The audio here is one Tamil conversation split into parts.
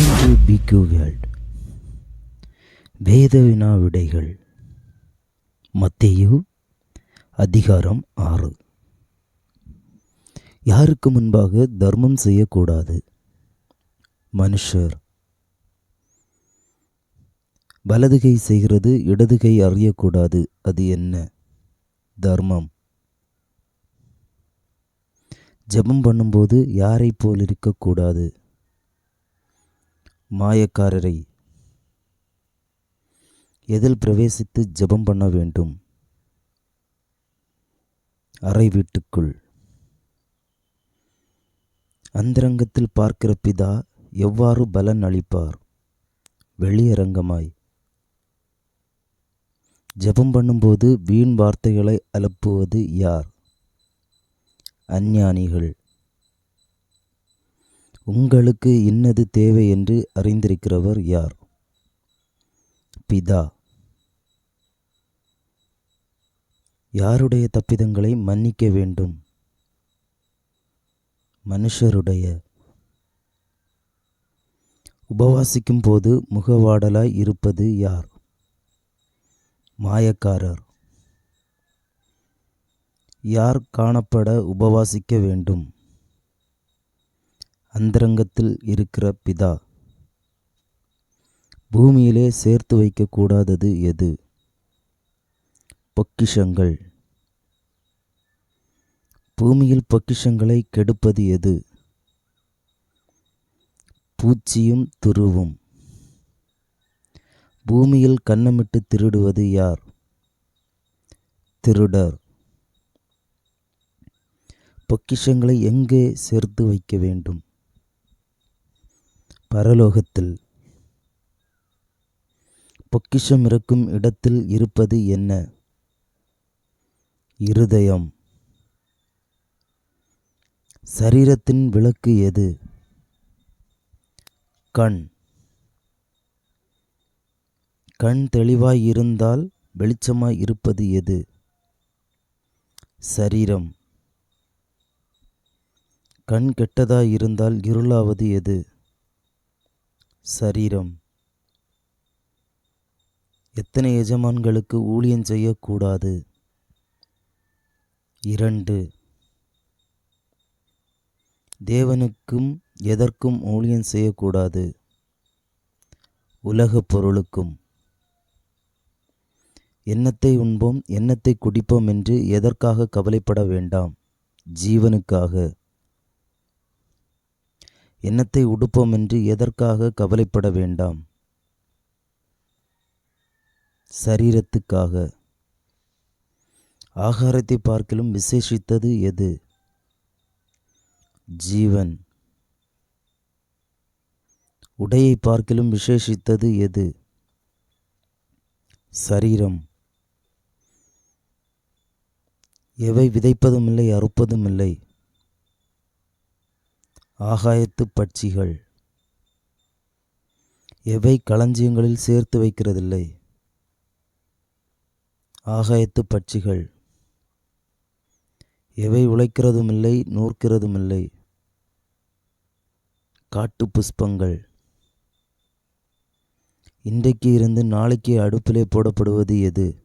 வெல்கம் டு பிக்யூ வேர்ல்ட் வேத வினா விடைகள் மத்தேயு அதிகாரம் ஆறு. யாருக்கு முன்பாக தர்மம் செய்யக்கூடாது? மனுஷர். வலதுகை செய்கிறது இடதுகை அறியக்கூடாது. அது என்ன? தர்மம். ஜெபம் பண்ணும்போது யாரைப் போல் இருக்கக்கூடாது? மாயக்காரரை எதில் பிரவேசித்து ஜெபம் பண்ண வேண்டும்? அறை வீட்டுக்குள். அந்தரங்கத்தில் பார்க்கிற பிதா எவ்வாறு பலன் அளிப்பார்? வெளியரங்கமாய் ஜெபம் பண்ணும்போது வீண் வார்த்தைகளை அலப்புவது யார்? அஞ்ஞானிகள். உங்களுக்கு இன்னது தேவை என்று அறிந்திருக்கிறவர் யார்? பிதா. யாருடைய தப்பிதங்களை மன்னிக்க வேண்டும்? மனுஷருடைய. உபவாசிக்கும் போது முகவாடலாய் இருப்பது யார்? மாயக்காரர். யார் காணப்பட உபவாசிக்க வேண்டும்? அந்தரங்கத்தில் இருக்கிற பிதா. பூமியிலே சேர்த்து வைக்கக்கூடாதது எது? பொக்கிஷங்கள். பூமியில் பொக்கிஷங்களை கெடுப்பது எது? பூச்சியும் துருவும். பூமியில் கண்ணமிட்டு திருடுவது யார்? திருடர். பொக்கிஷங்களை எங்கே சேர்த்து வைக்க வேண்டும்? பரலோகத்தில் பொக்கிஷம் இருக்கும் இடத்தில் இருப்பது என்ன? இருதயம். சரீரத்தின் விளக்கு எது? கண். கண் தெளிவாய் இருந்தால் வெளிச்சமாய் இருப்பது எது? சரீரம். கண் கெட்டதாய் இருந்தால் இருளாவது எது? சரீரம். எத்தனை எஜமான்களுக்கு ஊழியம் செய்யக்கூடாது? இரண்டு. தேவனுக்கும் எதற்கும் ஊழியம் செய்யக்கூடாது? உலகப் பொருளுக்கும். எண்ணத்தை உண்போம் எண்ணத்தை குடிப்போம் என்று எதற்காக கவலைப்பட வேண்டாம் ஜீவனுக்காக. எண்ணத்தை உடுப்போம் என்று எதற்காக கவலைப்பட வேண்டாம்? சரீரத்துக்காக. ஆகாரத்தை பார்க்கிலும் விசேஷித்தது எது? ஜீவன். உடையை பார்க்கிலும் விசேஷித்தது எது? சரீரம். எவை விதைப்பதும் இல்லை அறுப்பதும் இல்லை ஆகாயத்து பட்சிகள். எவை களஞ்சியங்களில் சேர்த்து வைக்கிறதில்லை? ஆகாயத்து பட்சிகள். எவை உழைக்கிறதுமில்லை நூற்கிறதுமில்லை? காட்டு புஷ்பங்கள். இன்றைக்கு இருந்து நாளைக்கு அடுப்பிலே போடப்படுவது எது?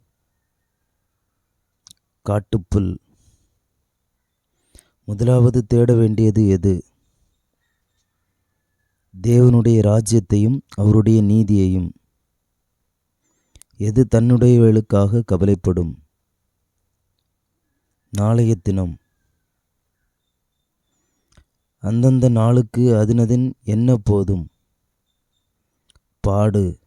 காட்டுப்புல் முதலாவது தேட வேண்டியது எது? தேவனுடைய ராஜ்யத்தையும் அவருடைய நீதியையும். எது தன்னுடையவர்களுக்காக கவலைப்படும்? நாளைய தினம். அந்தந்த நாளுக்கு அதினதின் என்ன போதும்? பாடு.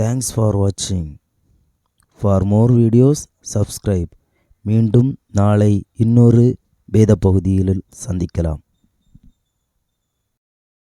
தேங்க்ஸ் ஃபார் வாட்சிங் ஃபார் மோர் வீடியோஸ் சப்ஸ்கிரைப் மீண்டும் நாளை இன்னொரு வேத பகுதியில் சந்திக்கலாம்.